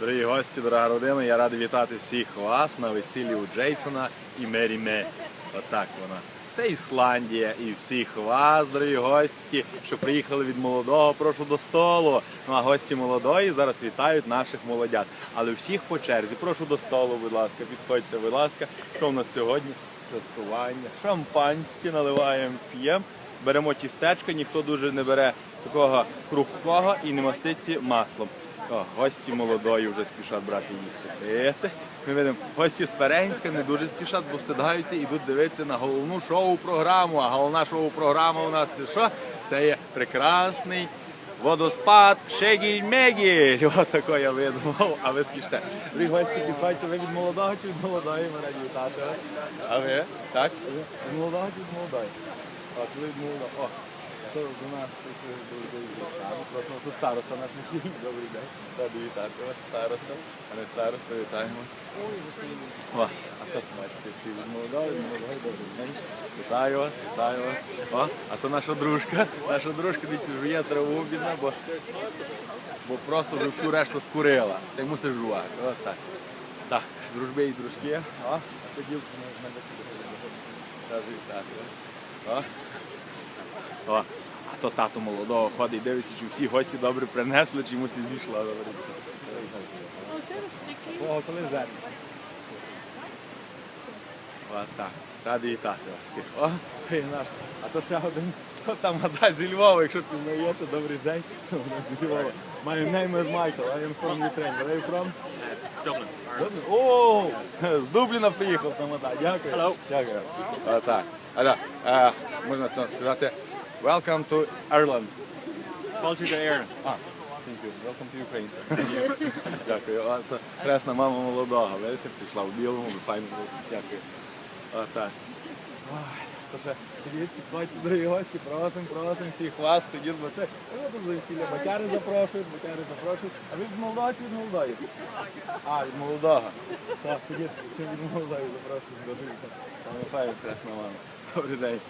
Дорогі гості, дорога родина, я радий вітати всіх вас на весіллі у Джейсона і Мері Ме. Отак вона. Це Ісландія і всіх вас, дорогі гості, що приїхали від молодого, прошу до столу. Ну а гості молодої зараз вітають наших молодят. Але всіх по черзі, прошу до столу, будь ласка, підходьте, будь ласка. Що в нас сьогодні? Святкування, шампанське наливаємо, п'ємо. Беремо тістечко, ніхто дуже не бере такого крухкого і не маститься маслом. О, гості молодої вже спішать брати їсти. Ми видимо, гості з Перенська не дуже спішать, бо стидаються і йдуть дивитися на головну шоу-програму. А головна шоу-програма у нас це що? Це є прекрасний водоспад Шегіль-Мегіль. Ось таке я видумав, а ви спіште. Ви гості підходьте, ви від молодого чи від молодої мене вітати? А ви? Так? Від молодого чи від молодої? От ви від молодого. О, то до нас. Просто це староста наш місій. Добрий день. Раді вітати вас, староста. А не староста, вітаємо. О, а що бачите, всі від молодої, молодої, добрий день. Вітаю вас, вітаю вас. О, а то наша дружка, наша дружка, дивіться, жує траву бідна, бо, бо просто вже всю решту скурила. Ти мусиш жувати. От так. Так, дружби і дружки. О, а то не мене Раді вітати. О. О, а то тато молодого ходить, дивиться, чи всі гості добре принесли, чи йому зійшла. that? О, коли звернеш. Так. Раді вітати вас всіх. О, ти наш. А то ще один. Хто там гада зі Львова, якщо пізнаєте, добрий день. Зі Львова. My name is Michael, I am from Ukraine. Where are you from? Dublin. Dublin? О, з Дубліна приїхав там вода. Дякую. Hello. Дякую. А, так. А, да. а, можна там сказати Welcome to Ireland. Culture to air. А, thank you. Welcome to Ukraine. Дякую. Хресна мама молодого, видите, прийшла в білому, файно. Дякую. А, так. Ой, то ще ходіть, підходьте, дорогі гості, просимо, просимо всіх вас, сидіть, бо це, ну, тут весілля батяри запрошують, батяри запрошують, а ви від молодого чи від молодої? А, від молодого. Так, ходіть, чи від молодої запрошують, до жінки. Там лишають хресна. Добрий день.